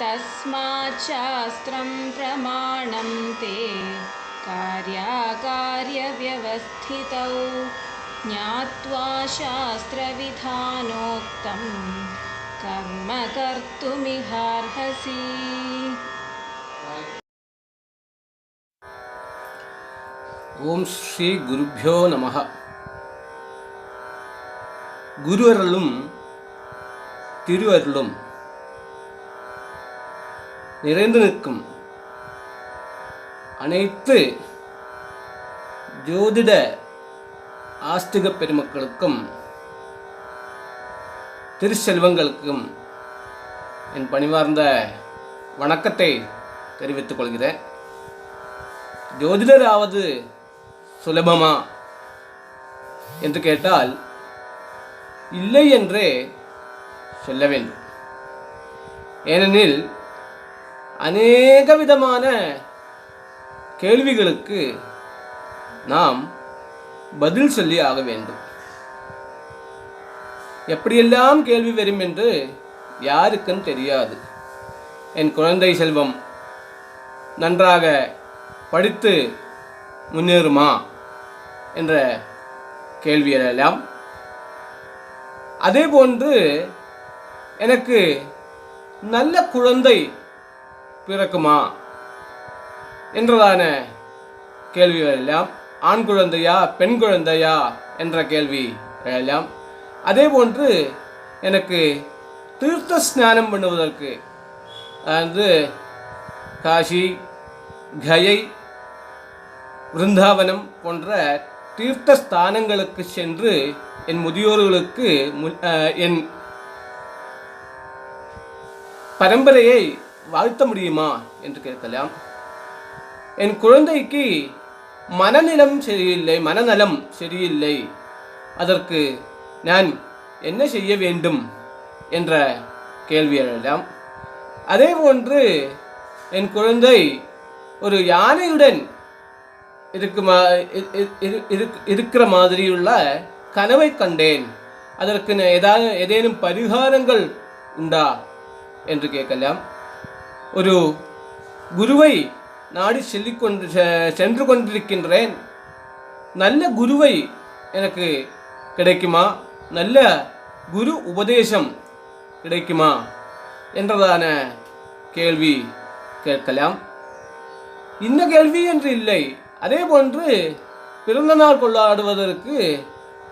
तस्माच्छास्त्रं प्रमाणं ते कार्याकार्यव्यवस्थितौ ज्ञात्वा शास्त्रविधानोक्तं कर्म कर्तुमिहार्हसि ஓம் ஸ்ரீ குருப்பியோ நமஹ குரு அருளும் திரு அருளும் நிறைந்து நிற்கும். அனைத்து ஜோதிட ஆஸ்திக பெருமக்களுக்கும் திருச்செல்வங்களுக்கும் என் பணிவார்ந்த வணக்கத்தை தெரிவித்துக் கொள்கிறேன். ஜோதிடராவது சுலபமா என்று கேட்டால் இல்லை என்றே சொல்ல வேண்டும். ஏனெனில் அநேக விதமான கேள்விகளுக்கு நாம் பதில் சொல்லி ஆக வேண்டும். எப்படியெல்லாம் கேள்வி வரும் என்று யாருக்கும் தெரியாது. என் குழந்தை செல்வம் நன்றாக படித்து முன்னேறுமா என்ற கேள்வியெல்லாம் அதே போன்று எனக்கு நல்ல குழந்தை பிறக்குமா? என்றதான கேள்வி எல்லாம் ஆண் குழந்தையா பெண் குழந்தையா என்ற கேள்வி எழலாம் அதே போன்று எனக்கு தீர்த்த ஸ்நானம் பண்ணுவதற்கு அதாவது காஷி கயை விருந்தாவனம் போன்ற தீர்த்த ஸ்தானங்களுக்கு சென்று என் முதியோர்களுக்கு மு- என் பரம்பரையை வாழ்த்த முடியுமா? என்று கேட்கலாம். என் குழந்தைக்கு மனநிலம் சரியில்லை மனநலம் சரியில்லை. அதற்கு நான் என்ன செய்ய வேண்டும்? என்ற கேள்வி எழலாம் அதே போன்று என் குழந்தை ஒரு யானையுடன் இருக்குமா இருக்கிற மாதிரியுள்ள கனவை கண்டேன். அதற்கு நான் ஏதாவது ஏதேனும் பரிகாரங்கள் உண்டா? என்று கேட்கலாம். ஒரு குருவை நாடி செல்லிக்கொண்டு செ- சென்று கொண்டிருக்கின்றேன். நல்ல குருவை எனக்கு கிடைக்குமா? நல்ல குரு உபதேசம் கிடைக்குமா? என்றதான கேள்வி கேட்கலாம். இந்த கேள்வி என்று இல்லை. அதே போன்று பிறந்த நாள் கொண்டாடுவதற்கு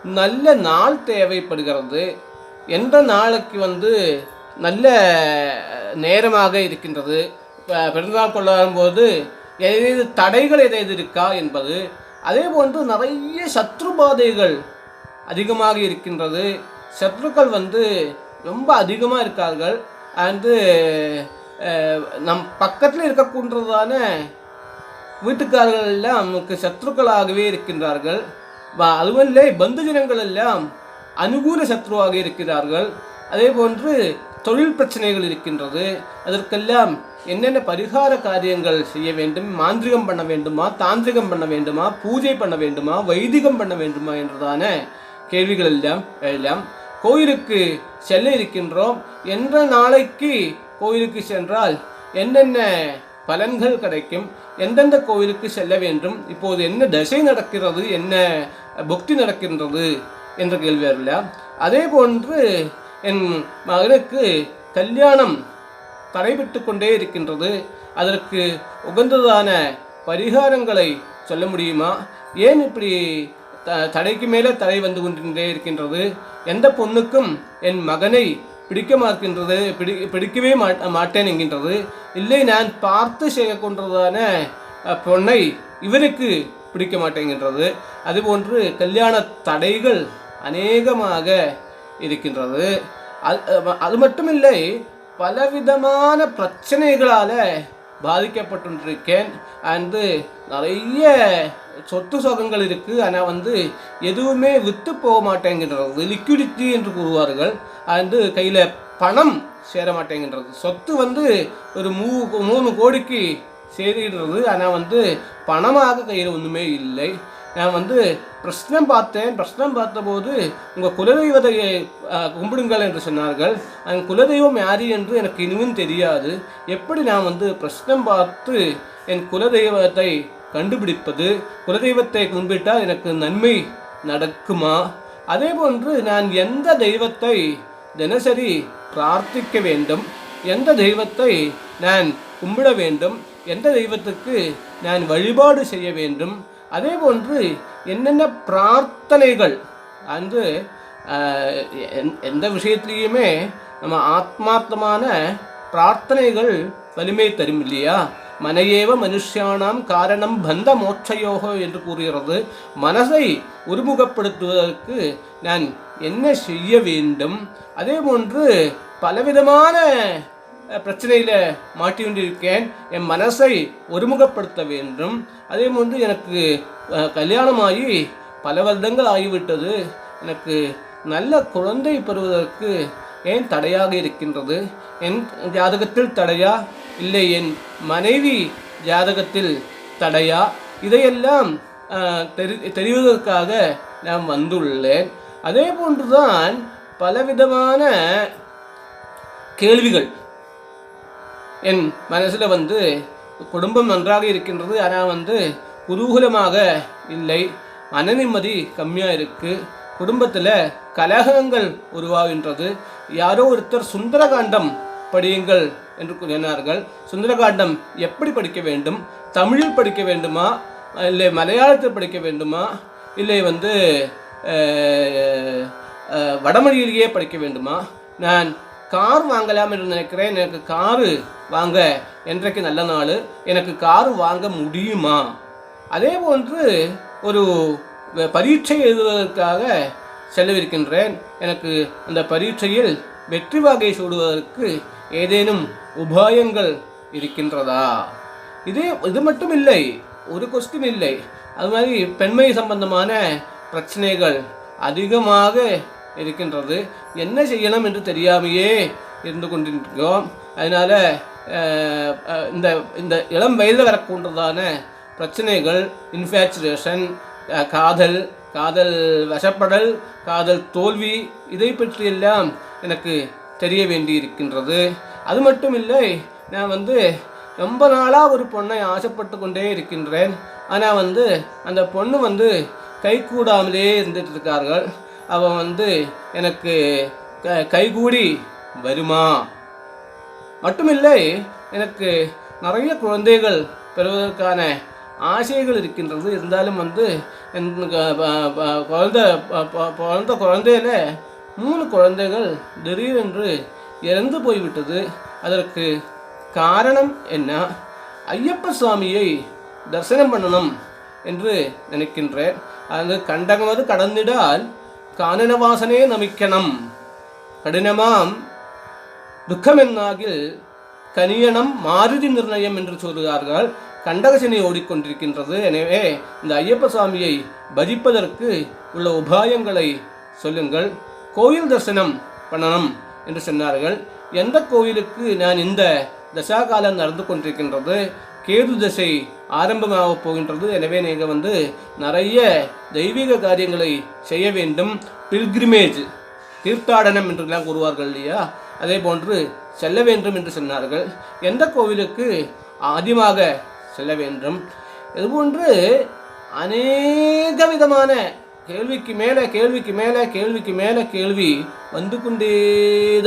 நல்ல நாள் தேவைப்படுகிறது. எந்த நாளுக்கு வந்து நல்ல நேரமாக இருக்கின்றது. பிறந்தநாள் கொண்டாடும் போது ஏதேது தடைகள் ஏதேது இருக்கா என்பது அதே போன்று நிறைய சத்ருபாதைகள் அதிகமாக இருக்கின்றது. சத்ருக்கள் வந்து ரொம்ப அதிகமாக இருக்கார்கள். வந்து நம் பக்கத்தில் இருக்கக்கூடியதான வீட்டுக்காரர்கள் எல்லாம் நமக்கு சத்ருக்களாகவே இருக்கின்றார்கள். அதுவும் இல்லை பந்துஜனங்கள் எல்லாம் அனுகூல சத்ருவாக இருக்கிறார்கள். அதே போன்று தொழில் பிரச்சனைகள் இருக்கின்றது. அதற்கெல்லாம் என்னென்ன பரிகார காரியங்கள் செய்ய வேண்டும்? மாந்திரிகம் பண்ண வேண்டுமா? தாந்திரிகம் பண்ண வேண்டுமா? பூஜை பண்ண வேண்டுமா? வைதிகம் பண்ண வேண்டுமா என்றதான கேள்விகள் எல்லாம் எல்லாம் கோயிலுக்கு செல்ல இருக்கின்றோம். என்ற நாளைக்கு கோயிலுக்கு சென்றால் என்னென்ன பலன்கள் கிடைக்கும்? எந்தெந்த கோயிலுக்கு செல்ல வேண்டும்? இப்போது என்ன தசை நடக்கிறது? என்ன புக்தி நடக்கின்றது? என்ற கேள்வி வரலாம். அதே போன்று என் மகனுக்கு கல்யாணம் தடைபட்டு கொண்டே இருக்கின்றது. அதற்கு உகந்ததான பரிகாரங்களை சொல்ல முடியுமா? ஏன் இப்படி த தடைக்கு மேலே தடை வந்து கொண்டே இருக்கின்றது? எந்த பொண்ணுக்கும் என் மகனை பிடிக்க மாற்கின்றது பிடி பிடிக்கவே மாட்ட மாட்டேன் என்கின்றது. இல்லை நான் பார்த்து செய்யக்கொண்டதான பொண்ணை இவருக்கு பிடிக்க மாட்டேங்கின்றது அதுபோன்று கல்யாண தடைகள் அநேகமாக இருக்கின்றது. அது மட்டும் இல்லை பலவிதமான பிரச்சனைகளால் பாதிக்கப்பட்டுருக்கேன். அண்டு நிறைய சொத்து சுகங்கள் இருக்குது ஆனால் வந்து எதுவுமே விற்று போக மாட்டேங்கின்றது லிக்விடிட்டி என்று கூறுவார்கள். அண்டு கையில் பணம் சேர மாட்டேங்கின்றது சொத்து வந்து ஒரு மூ மூணு கோடிக்கு சேருகின்றது ஆனால் வந்து பணமாக கையில் ஒன்றுமே இல்லை. நான் வந்து பிரஷ்னம் பார்த்தேன். பிரஷ்னம் பார்த்தபோது உங்கள் குலதெய்வத்தையை கும்பிடுங்கள் என்று சொன்னார்கள். அந்த குலதெய்வம் யாரு என்று எனக்கு இனியும் தெரியாது. எப்படி நான் வந்து பிரஷ்னம் பார்த்து என் குலதெய்வத்தை கண்டுபிடிப்பது? குலதெய்வத்தை கும்பிட்டால் எனக்கு நன்மை நடக்குமா? அதே போன்று நான் எந்த தெய்வத்தை தினசரி பிரார்த்திக்க வேண்டும்? எந்த தெய்வத்தை நான் கும்பிட வேண்டும்? எந்த தெய்வத்துக்கு நான் வழிபாடு செய்ய வேண்டும்? அதே போன்று என்னென்ன பிரார்த்தனைகள் வந்து எந்த- விஷயத்துலேயுமே நம்ம ஆத்மார்த்தமான பிரார்த்தனைகள் வலிமை தரும் இல்லையா? மனையேவ மனுஷியானாம் காரணம் பந்த மோட்சயோகோ என்று கூறுகிறது. மனசை ஒருமுகப்படுத்துவதற்கு நான் என்ன செய்ய வேண்டும்? அதே போன்று பலவிதமான பிரச்சனையில் மாட்டி கொண்டிருக்கேன் என் மனசை ஒருமுகப்படுத்த வேண்டும். அதே போன்று எனக்கு கல்யாணமாகி பல வருடங்கள் ஆகிவிட்டது. எனக்கு நல்ல குழந்தை பெறுவதற்கு ஏன் தடையாக இருக்கின்றது? என் ஜாதகத்தில் தடையா? இல்லை என் மனைவி ஜாதகத்தில் தடையா? இதையெல்லாம் தெரி தெரிவதற்காக நான் வந்துள்ளேன். அதே போன்றுதான் பலவிதமான கேள்விகள் என் மனசில் வந்து குடும்பம் நன்றாக இருக்கின்றது. ஆனால் வந்து குதூகலமாக இல்லை. மன நிம்மதி கம்மியாக இருக்குது குடும்பத்தில் கலகங்கள் உருவாகின்றது. யாரோ ஒருத்தர் சுந்தரகாண்டம் படியுங்கள் என்று கூறினார்கள். சுந்தரகாண்டம் எப்படி படிக்க வேண்டும்? தமிழில் படிக்க வேண்டுமா? இல்லை மலையாளத்தில் படிக்க வேண்டுமா? இல்லை வந்து வடமொழியிலேயே படிக்க வேண்டுமா? நான் கார் வாங்கலாம் என்று நினைக்கிறேன். எனக்கு காரு வாங்க என்றைக்கு நல்ல நாள்? எனக்கு காரு வாங்க முடியுமா? அதே போன்று ஒரு பரீட்சை எழுதுவதற்காக செலவிருக்கின்றேன். எனக்கு அந்த பரீட்சையில் வெற்றி வாகை சூடுவதற்கு ஏதேனும் உபாயங்கள் இருக்கின்றதா? இதே இது மட்டும் இல்லை ஒரு கொஸ்டின் இல்லை. அது மாதிரி பெண்மை சம்பந்தமான பிரச்சனைகள் அதிகமாக இருக்கின்றது. என்ன செய்யணும் என்று தெரியாமையே இருந்து கொண்டிருக்கிறோம். அதனால் இந்த இந்த இளம் வயதில் வரக்கூடியதான பிரச்சனைகள் இன்ஃபேச்சுரேஷன் காதல் காதல் வசப்படல் காதல் தோல்வி இதை பற்றியெல்லாம் எனக்கு தெரிய வேண்டி இருக்கின்றது அது மட்டும் இல்லை நான் வந்து ரொம்ப நாளாக ஒரு பொண்ணை ஆசைப்பட்டு கொண்டே இருக்கின்றேன். ஆனால் வந்து அந்த பொண்ணு வந்து கை கூடாமலே இருந்துட்டு இருக்கார்கள். அவன் வந்து எனக்கு க கைகூடி வருமா? மட்டுமில்லை எனக்கு நிறைய குழந்தைகள் பெறுவதற்கான ஆசைகள் இருக்கின்றது. இருந்தாலும் வந்து எனக்கு ப- பிறந்த குழந்தையில மூணு குழந்தைகள் திடீரென்று இறந்து போய்விட்டது. அதற்கு காரணம் என்ன? ஐயப்ப சுவாமியை தரிசனம் பண்ணணும் என்று நினைக்கின்றேன். அது கண்டகமது கடந்திடால் கானனவாசனே நமிக்கணும். கடினமாம். துக்கமென்னாகில் கனியனம் மாருதி நிர்ணயம் என்று சொல்கிறார்கள். கண்டகசனி ஓடிக்கொண்டிருக்கின்றது. எனவே இந்த ஐயப்ப சுவாமியை பஜிப்பதற்கு உள்ள உபாயங்களை சொல்லுங்கள். கோயில் தரிசனம் பண்ணணும் என்று சொன்னார்கள். எந்த கோயிலுக்கு நான் இந்த தசாகாலம் நடந்து கொண்டிருக்கின்றது? கேது தசை ஆரம்பமாக போகின்றது. எனவே நீங்கள் வந்து நிறைய தெய்வீக காரியங்களை செய்ய வேண்டும். பில்கிரிமேஜ் தீர்த்தாடனம் என்றெல்லாம் கூறுவார்கள் இல்லையா? அதே போன்று செல்ல வேண்டும் என்று சொன்னார்கள். எந்த கோவிலுக்கு அதிகமாக செல்ல வேண்டும்? இதுபோன்று அநேக விதமான கேள்விக்கு மேலே கேள்விக்கு மேலே கேள்விக்கு மேலே கேள்வி வந்து கொண்டே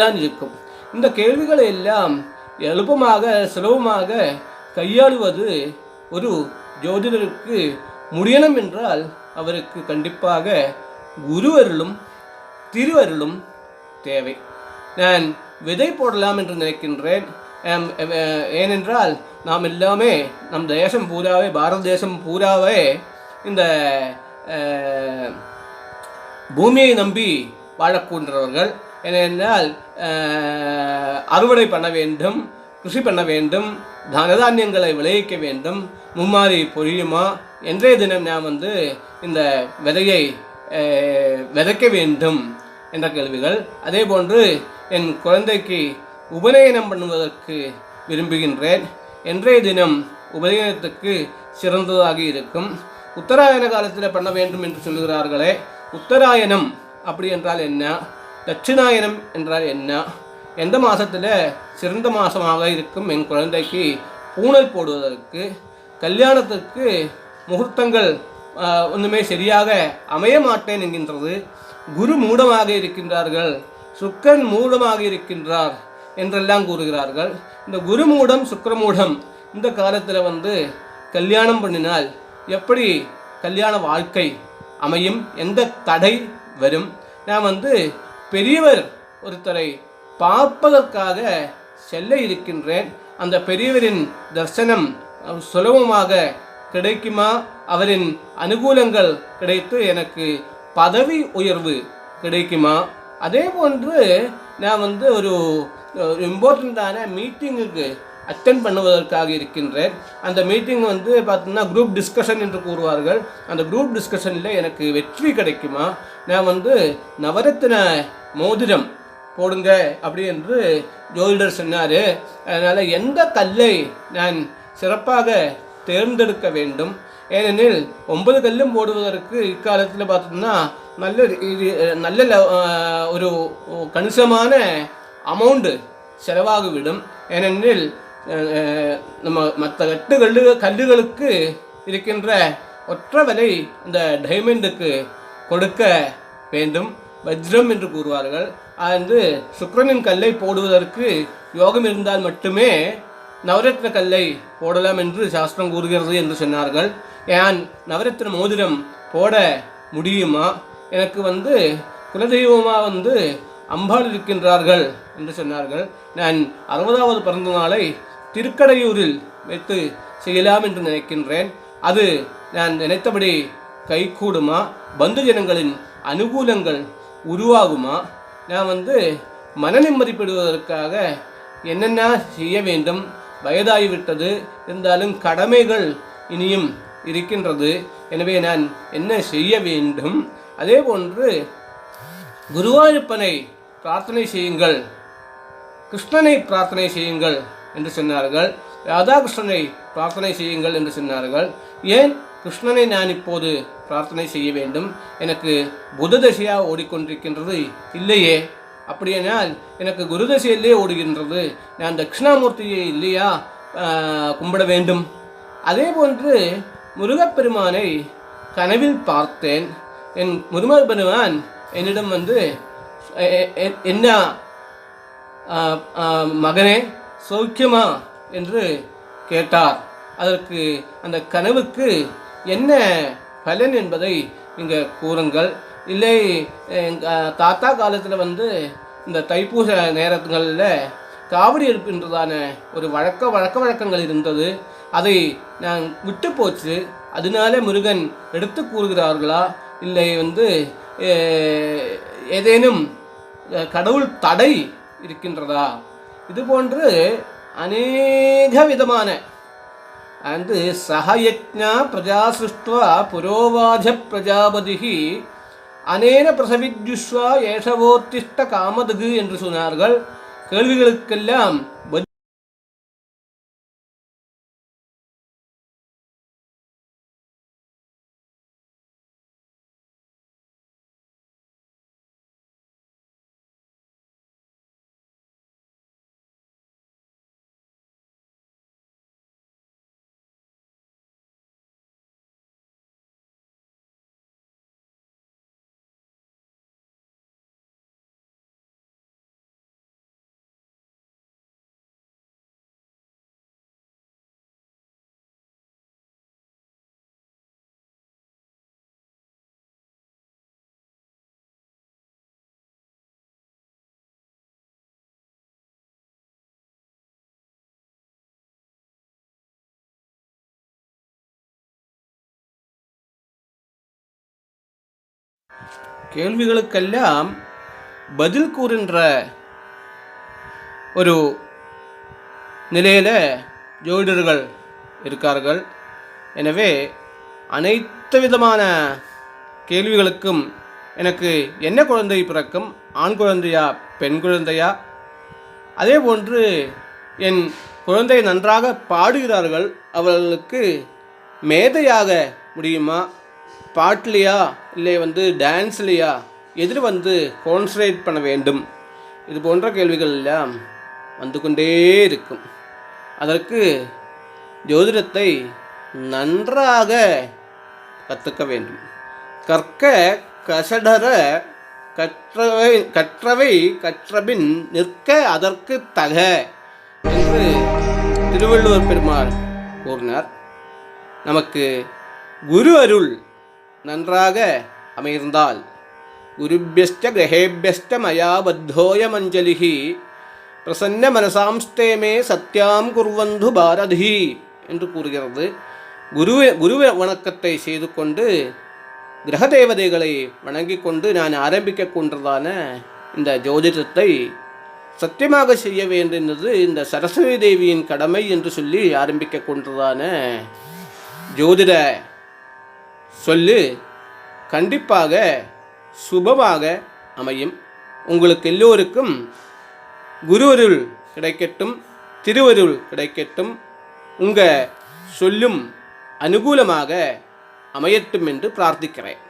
தான் இருக்கும். இந்த கேள்விகளை எல்லாம் எளுப்பமாக சுலபமாக கையாளுவது ஒரு ஜோதிடருக்கு முடியணும் என்றால் அவருக்கு கண்டிப்பாக குருவருளும் திருவருளும் தேவை. நான் விதை போடலாம் என்று நினைக்கின்றேன். ஏனென்றால் நாம் எல்லாமே நம் தேசம் பூராவே பாரத தேசம் பூராவே இந்த பூமியை நம்பி வாழக்கூன்றவர்கள். ஏனென்றால் அறுவடை பண்ண வேண்டும் கிருஷி பண்ண வேண்டும் தனதானியங்களை விளைவிக்க வேண்டும் மும்மாரி பொழியுமா? என்றே தினம் நாம் வந்து இந்த விதையை விதைக்க வேண்டும் என்ற கேள்விகள். அதே போன்று என் குழந்தைக்கு உபநயனம் பண்ணுவதற்கு விரும்புகின்றேன். என்றைய தினம் உபநயனத்துக்கு சிறந்ததாக இருக்கும். உத்தராயண காலத்தில் பண்ண வேண்டும் என்று சொல்லுகிறார்களே உத்தராயணம் அப்படி என்றால் என்ன? தட்சிணாயனம் என்றால் என்ன? எந்த மாதத்தில் சிறந்த மாதமாக இருக்கும் என் குழந்தைக்கு பூணல் போடுவதற்கு கல்யாணத்திற்கு முகூர்த்தங்கள் ஒன்றுமே சரியாக அமைய மாட்டேன் என்கின்றது. குரு மூடமாக இருக்கின்றார்கள். சுக்கன் மூடமாக இருக்கின்றார் என்றெல்லாம் கூறுகிறார்கள். இந்த குரு மூடம் இந்த காலத்தில் வந்து கல்யாணம் பண்ணினால் எப்படி கல்யாண வாழ்க்கை அமையும்? எந்த தடை வரும்? நான் வந்து பெரியவர் ஒருத்தரை பார்ப்பதற்காக செல்ல இருக்கின்றேன். அந்த பெரியவரின் தர்சனம் சுலபமாக கிடைக்குமா? அவரின் அனுகூலங்கள் கிடைத்து எனக்கு பதவி உயர்வு கிடைக்குமா? அதே போன்று நான் வந்து ஒரு இம்பார்ட்டண்ட்டான மீட்டிங்குக்கு அட்டென்ட் பண்ணுவதற்காக இருக்கின்றேன். அந்த மீட்டிங் வந்து பார்த்தீங்கன்னா குரூப் டிஸ்கஷன் என்று கூறுவார்கள். அந்த குரூப் டிஸ்கஷனில் எனக்கு வெற்றி கிடைக்குமா? நான் வந்து நவரத்தின மோதிரம் போடுங்க அப்படி என்று ஜோதிடர் சொன்னார். அதனால் எந்த கல்லை நான் சிறப்பாக தேர்ந்தெடுக்க வேண்டும்? ஏனெனில் ஒன்பது கல்லும் போடுவதற்கு இக்காலத்தில் பார்த்தோம்னா நல்ல இது நல்ல ஒரு கணிசமான அமௌண்டு செலவாகிவிடும். ஏனெனில் நம்ம மற்ற எட்டு கல்லு கல்லுகளுக்கு இருக்கின்ற ஒற்ற விலை இந்த டைமண்டுக்கு கொடுக்க வேண்டும். வஜ்ரம் என்று கூறுவார்கள். அது சுக்கரனின் கல்லை போடுவதற்கு யோகம் இருந்தால் மட்டுமே நவரத்ன கல்லை போடலாம் என்று சாஸ்திரம் கூறுகிறது என்று சொன்னார்கள். ஏன் நவரத்தின மோதிரம் போட முடியுமா? எனக்கு வந்து குலதெய்வமாக வந்து அம்பாள் இருக்கின்றார்கள் என்று சொன்னார்கள். நான் அறுபதாவது பிறந்த நாளை திருக்கடையூரில் வைத்து செய்யலாம் என்று நினைக்கின்றேன். அது நான் நினைத்தபடி கைகூடுமா? பந்து ஜனங்களின் அனுகூலங்கள் உருவாகுமா? நான் வந்து மன நிம்மதி பெறுவதற்காக என்னென்ன செய்ய வேண்டும்? வயதாகிவிட்டது. இருந்தாலும் கடமைகள் இனியும் இருக்கின்றது. எனவே நான் என்ன செய்ய வேண்டும்? அதே போன்று குருவாயூரப்பனை பிரார்த்தனை செய்யுங்கள். கிருஷ்ணனை பிரார்த்தனை செய்யுங்கள் என்று சொன்னார்கள். ராதாகிருஷ்ணனை பிரார்த்தனை செய்யுங்கள் என்று சொன்னார்கள். ஏன் கிருஷ்ணனை நான் இப்போது பிரார்த்தனை செய்ய வேண்டும்? எனக்கு புத தசையாக ஓடிக்கொண்டிருக்கின்றது இல்லையே. அப்படியானால் எனக்கு குருதசையிலே ஓடுகின்றது. நான் தட்சிணாமூர்த்தியை இல்லையா? கும்பிட வேண்டும். அதே போன்று முருகப்பெருமானை கனவில் பார்த்தேன். என் முருகப்பெருமான் என்னிடம் வந்து என்ன மகனே சௌக்கியமா என்று கேட்டார். அதற்கு அந்த கனவுக்கு என்ன பலன் என்பதை இங்கே கூறுங்கள். இல்லை தாத்தா காலத்தில் வந்து இந்த தைப்பூச நேரங்களில் காவடி எடுப்பின்றதான ஒரு வழக்க வழக்க வழக்கங்கள் இருந்தது. அதை நான் விட்டு போச்சு. அதனால முருகன் எடுத்து கூறுகிறார்களா? இல்லை வந்து ஏதேனும் கடவுள் தடை இருக்கின்றதா? இது போன்று அநேக விதமான அந்து சகயஜா பிரஜா சிருஷ்டுவா புரோவாஜ பிரஜாபதி அனேன பிரசவித்யுஷ்வா ஏஷவோத்திஷ்ட காமதகு என்று சொன்னார்கள். கேள்விகளுக்கெல்லாம் கேள்விகளுக்கெல்லாம் பதில் கூறுகின்ற ஒரு நிலையில் ஜோதிடர்கள் இருக்கார்கள். எனவே அனைத்து விதமான கேள்விகளுக்கும் எனக்கு என்ன குழந்தை பிறக்கும்? ஆண் குழந்தையா? பெண் குழந்தையா? அதே போன்று என் குழந்தை நன்றாக பாடுகிறார்கள். அவர்களுக்கு மேதையாக முடியுமா? பாட்டுலையா இல்லை வந்து டான்ஸ்லையா எதில் வந்து கான்சன்ட்ரேட் பண்ண வேண்டும்? இது போன்ற கேள்விகள் எல்லாம் வந்து கொண்டே இருக்கும். அதற்கு ஜோதிடத்தை நன்றாக கற்றுக்க வேண்டும். கற்க கசடர கற்றவை கற்றவை கற்றபின் நிற்க அதற்கு தக என்று திருவள்ளுவர் பெருமாள் கூறினார். நமக்கு குரு அருள் நன்றாக அமைந்தால் குருபியஸ்ட கிரகேபியஸ்ட மயா பத்தோயமஞ்சலிஹி பிரசன்ன மனசாம்ஸ்தேமே சத்யாம் குர்வந்து பாரதி என்று கூறுகிறது. குருவே குரு வணக்கத்தை செய்து கொண்டு கிரக தேவதைகளை வணங்கி கொண்டு நான் ஆரம்பிக்க கொண்டதான இந்த ஜோதிடத்தை சத்தியமாக செய்ய வேண்டியது இந்த சரஸ்வதி தேவியின் கடமை என்று சொல்லி ஆரம்பிக்க கொண்டதான ஜோதிட சொல்லு. கண்டிப்பாக சுபமாக அமையும். உங்களுக்கு எல்லோருக்கும் குருவருள் கிடைக்கட்டும் திருவருள் கிடைக்கட்டும் உங்கள் சொல்லும் அனுகூலமாக அமையட்டும் என்று பிரார்த்திக்கிறேன்.